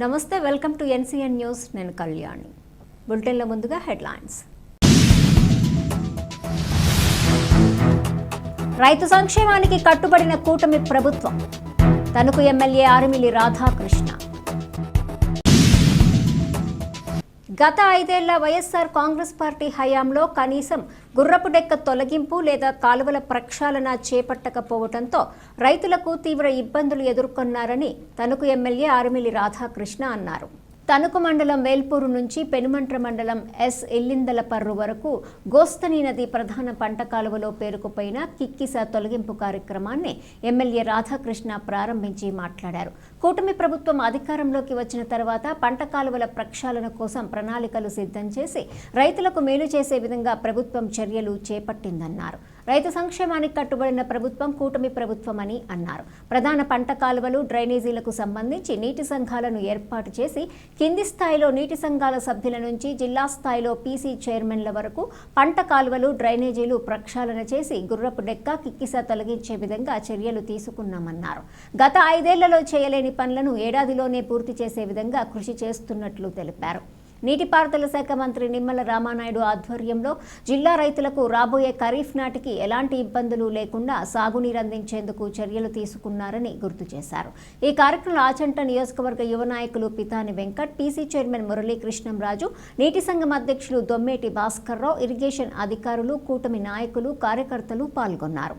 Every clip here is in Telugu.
నమస్తే వెల్కమ్ టు ఎన్సీఎన్ న్యూస్. నేను కళ్యాణి. బులెటిన్లో ముందుగా హెడ్లైన్స్. రైతు సంక్షేమానికి కట్టుబడిన కూటమి ప్రభుత్వం. తణుకు ఎమ్మెల్యే ఆరుమిలి రాధాకృష్ణ. గత ఐదేళ్ళ వైఎస్ఆర్ కాంగ్రెస్ పార్టీ హయాంలో కనీసం గుర్రపు డెక్క తొలగింపు లేదా కాలువల ప్రక్షాళన చేపట్టకపోవడంతో రైతులకు తీవ్ర ఇబ్బందులు ఎదుర్కొన్నారని తణుకు ఎమ్మెల్యే ఆరుమిల్లి రాధాకృష్ణ అన్నారు. తణుకు మండలం వేల్పూరు నుంచి పెనుమంట్ర మండలం ఎస్ ఎల్లిందలపర్రు వరకు గోస్తని నది ప్రధాన పంట కాలువలో పేరుకుపోయిన కిక్కిస తొలగింపు కార్యక్రమాన్ని ఎమ్మెల్యే రాధాకృష్ణ ప్రారంభించి మాట్లాడారు. కూటమి ప్రభుత్వం అధికారంలోకి వచ్చిన తర్వాత పంట కాలువల ప్రక్షాళన కోసం ప్రణాళికలు సిద్ధం చేసి రైతులకు మేలు చేసే విధంగా ప్రభుత్వం చర్యలు చేపట్టిందన్నారు. రైతు సంక్షేమానికి కట్టుబడిన ప్రభుత్వం కూటమి ప్రభుత్వం అని అన్నారు. ప్రధాన పంట కాలువలు డ్రైనేజీలకు సంబంధించి నీటి సంఘాలను ఏర్పాటు చేసి కింది స్థాయిలో నీటి సంఘాల సభ్యుల నుంచి జిల్లా స్థాయిలో పీసీ చైర్మన్ల వరకు పంట కాలువలు డ్రైనేజీలు ప్రక్షాళన చేసి గుర్రపు డెక్క కిక్కిస తొలగించే విధంగా చర్యలు తీసుకున్నామన్నారు. గత ఐదేళ్ళలో చేయలేని పనులను ఏడాదిలోనే పూర్తి చేసే విధంగా కృషి చేస్తున్నట్లు తెలిపారు. నీటిపారుదల శాఖ మంత్రి నిమ్మల రామానాయుడు ఆధ్వర్యంలో జిల్లా రైతులకు రాబోయే ఖరీఫ్ నాటికి ఎలాంటి ఇబ్బందులు లేకుండా సాగునీరు అందించేందుకు చర్యలు తీసుకున్నారని గుర్తు చేశారు ఈ కార్యక్రమంలో ఆచంట నియోజకవర్గ యువ నాయకులు పితాని వెంకట్ పీసీ చైర్మన్ మురళీకృష్ణంరాజు నీటి సంఘం అధ్యక్షులు దొమ్మేటి భాస్కర్రావు ఇరిగేషన్ అధికారులు కూటమి నాయకులు కార్యకర్తలు పాల్గొన్నారు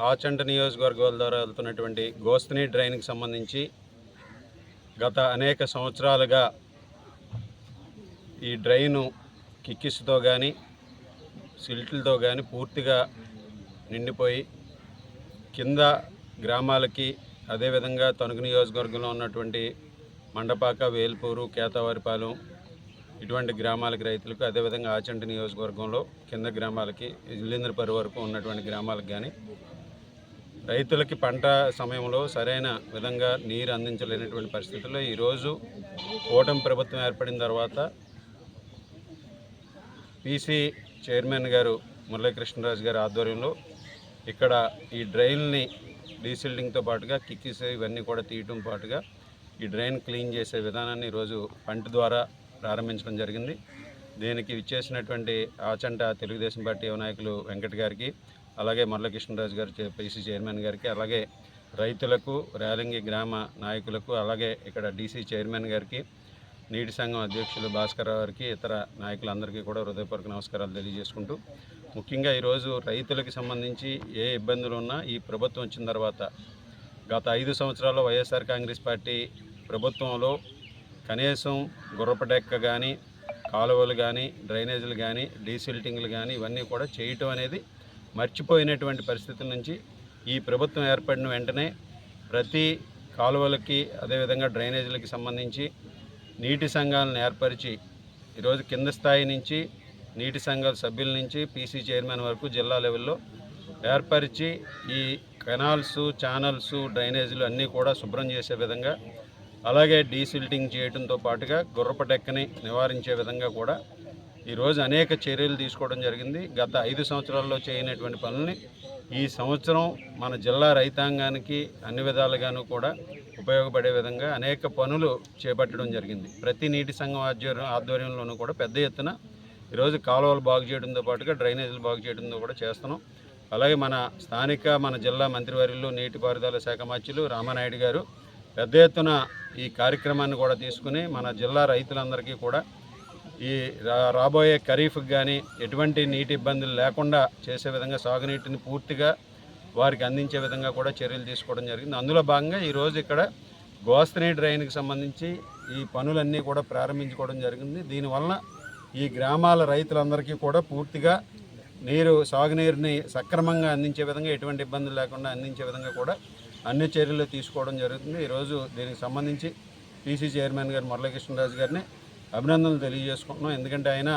ఆచంట నియోజకవర్గాల ద్వారా వెళ్తున్నటువంటి గోస్తని డ్రైన్కి సంబంధించి గత అనేక సంవత్సరాలుగా ఈ డ్రైను కిక్కిస్తో కానీ సిల్ట్లతో కానీ పూర్తిగా నిండిపోయి కింద గ్రామాలకి అదేవిధంగా తణుకు నియోజకవర్గంలో ఉన్నటువంటి మండపాక వేల్పూరు కేతవారిపాలెం ఇటువంటి గ్రామాలకి రైతులకు అదేవిధంగా ఆచండ నియోజకవర్గంలో కింద గ్రామాలకి ఇల్లింద్రపరి వరకు ఉన్నటువంటి గ్రామాలకు కానీ రైతులకి పంట సమయంలో సరైన విధంగా నీరు అందించలేనటువంటి పరిస్థితుల్లో ఈరోజు కూటమి ప్రభుత్వం ఏర్పడిన తర్వాత పీసీ చైర్మన్ గారు మురళీకృష్ణరాజు గారి ఆధ్వర్యంలో ఇక్కడ ఈ డ్రైన్ని డీసిల్డింగ్తో పాటుగా కిక్కిస్ ఇవన్నీ కూడా తీయటం పాటుగా ఈ డ్రైన్ క్లీన్ చేసే విధానాన్ని ఈరోజు పంట ద్వారా ప్రారంభించడం జరిగింది. దీనికి ఇచ్చేసినటువంటి ఆచంట తెలుగుదేశం పార్టీ నాయకులు వెంకట్ గారికి అలాగే మురళీకృష్ణరాజు గారు పీసీ చైర్మన్ గారికి అలాగే రైతులకు రేలంగి గ్రామ నాయకులకు అలాగే ఇక్కడ డీసీ చైర్మన్ గారికి నీటి సంఘం అధ్యక్షులు భాస్కర్ గారికి ఇతర నాయకులందరికీ కూడా హృదయపూర్వక నమస్కారాలు తెలియజేసుకుంటూ ముఖ్యంగా ఈరోజు రైతులకు సంబంధించి ఏ ఇబ్బందులు ఉన్నా ఈ ప్రభుత్వం వచ్చిన తర్వాత గత ఐదు సంవత్సరాల్లో వైఎస్ఆర్ కాంగ్రెస్ పార్టీ ప్రభుత్వంలో కనీసం గుర్రపడెక్క కానీ కాలువలు కానీ డ్రైనేజీలు కానీ డీసిల్టింగ్లు కానీ ఇవన్నీ కూడా చేయటం అనేది మర్చిపోయినటువంటి పరిస్థితుల నుంచి ఈ ప్రభుత్వం ఏర్పడిన వెంటనే ప్రతి కాలువలకి అదేవిధంగా డ్రైనేజీలకి సంబంధించి నీటి సంఘాలను ఏర్పరిచి ఈరోజు కింద స్థాయి నుంచి నీటి సంఘాల సభ్యుల నుంచి పీసీ చైర్మన్ వరకు జిల్లా లెవెల్లో ఏర్పరిచి ఈ కెనాల్స్ ఛానల్స్ డ్రైనేజీలు అన్నీ కూడా శుభ్రం చేసే విధంగా అలాగే డీసిల్టింగ్ చేయడంతో పాటుగా గుర్రపటెక్కని నివారించే విధంగా కూడా ఈరోజు అనేక చర్యలు తీసుకోవడం జరిగింది. గత ఐదు సంవత్సరాల్లో చేయనటువంటి పనుల్ని ఈ సంవత్సరం మన జిల్లా రైతాంగానికి అన్ని విధాలుగాను కూడా ఉపయోగపడే విధంగా అనేక పనులు చేపట్టడం జరిగింది. ప్రతి నీటి సంఘం ఆధ్వర్యం ఆధ్వర్యంలోనూ కూడా పెద్ద ఎత్తున ఈరోజు కాలువలు బాగు చేయడంతో పాటుగా డ్రైనేజీలు బాగు చేయడంతో కూడా చేస్తున్నాం. అలాగే మన స్థానిక మన జిల్లా మంత్రివర్యులు నీటిపారుదల శాఖ మంత్రులు రామానాయుడు గారు పెద్ద ఎత్తున ఈ కార్యక్రమాన్ని కూడా తీసుకుని మన జిల్లా రైతులందరికీ కూడా ఈ రా- రాబోయే ఖరీఫ్కి కానీ ఎటువంటి నీటి ఇబ్బందులు లేకుండా చేసే విధంగా సాగునీటిని పూర్తిగా వారికి అందించే విధంగా కూడా చర్యలు తీసుకోవడం జరిగింది. అందులో భాగంగా ఈరోజు ఇక్కడ గోస్తని డ్రైన్కి సంబంధించి ఈ పనులన్నీ కూడా ప్రారంభించుకోవడం జరిగింది. దీనివల్ల ఈ గ్రామాల రైతులందరికీ కూడా పూర్తిగా నీరు సాగునీరుని సక్రమంగా అందించే విధంగా ఎటువంటి ఇబ్బందులు లేకుండా అందించే విధంగా కూడా అన్ని చర్యలు తీసుకోవడం జరుగుతుంది. ఈరోజు దీనికి సంబంధించి పీసీ చైర్మన్ గారు మురళీకృష్ణరాజు గారిని అభినందనలు తెలియజేసుకుంటున్నాం. ఎందుకంటే ఆయన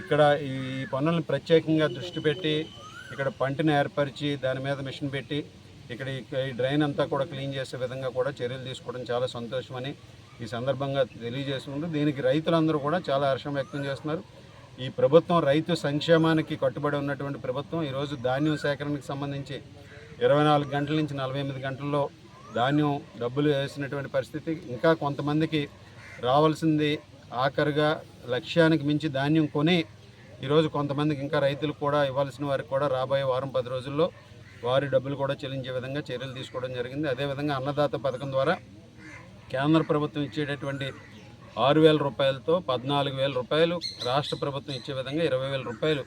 ఇక్కడ ఈ పనులను ప్రత్యేకంగా దృష్టి పెట్టి ఇక్కడ పంటని ఏర్పరిచి దాని మీద మిషన్ పెట్టి ఇక్కడ ఈ ఈ డ్రైన్ అంతా కూడా క్లీన్ చేసే విధంగా కూడా చర్యలు తీసుకోవడం చాలా సంతోషమని ఈ సందర్భంగా తెలియజేసుకుంటూ దీనికి రైతులందరూ కూడా చాలా హర్షం వ్యక్తం చేస్తున్నారు. ఈ ప్రభుత్వం రైతు సంక్షేమానికి కట్టుబడి ఉన్నటువంటి ప్రభుత్వం ఈరోజు ధాన్యం సేకరణకు సంబంధించి ఇరవై నాలుగు గంటల నుంచి నలభై ఎనిమిది గంటల్లో ధాన్యం డబ్బులు వేసినటువంటి పరిస్థితి. ఇంకా కొంతమందికి రావాల్సింది ఆఖరిగా లక్ష్యానికి మించి ధాన్యం కొని ఈరోజు కొంతమందికి ఇంకా రైతులు కూడా ఇవ్వాల్సిన వారికి కూడా రాబోయే వారం పది రోజుల్లో వారి డబ్బులు కూడా చెల్లించే విధంగా చర్యలు తీసుకోవడం జరిగింది. అదేవిధంగా అన్నదాత పథకం ద్వారా కేంద్ర ప్రభుత్వం ఇచ్చేటటువంటి ఆరు వేల రూపాయలతో పద్నాలుగు వేల రూపాయలు రాష్ట్ర ప్రభుత్వం ఇచ్చే విధంగా ఇరవై వేల రూపాయలు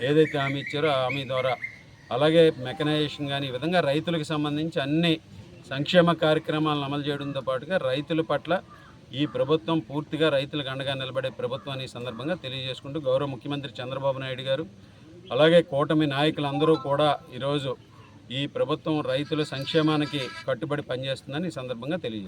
ఏదైతే హామీ ఇచ్చారో ఆ హామీ ద్వారా అలాగే మెకనైజేషన్ కానీ ఈ విధంగా రైతులకు సంబంధించి అన్ని సంక్షేమ కార్యక్రమాలను అమలు చేయడంతో పాటుగా రైతుల పట్ల ఈ ప్రభుత్వం పూర్తిగా రైతులకు అండగా నిలబడే ప్రభుత్వం అనే సందర్భంగా తెలియజేసుకుంటూ గౌరవ ముఖ్యమంత్రి చంద్రబాబు నాయుడు గారు అలాగే కూటమి నాయకులందరూ కూడా ఈరోజు ఈ ప్రభుత్వం రైతుల సంక్షేమానికి కట్టుబడి పనిచేస్తుందని ఈ సందర్భంగా తెలియజేస్తారు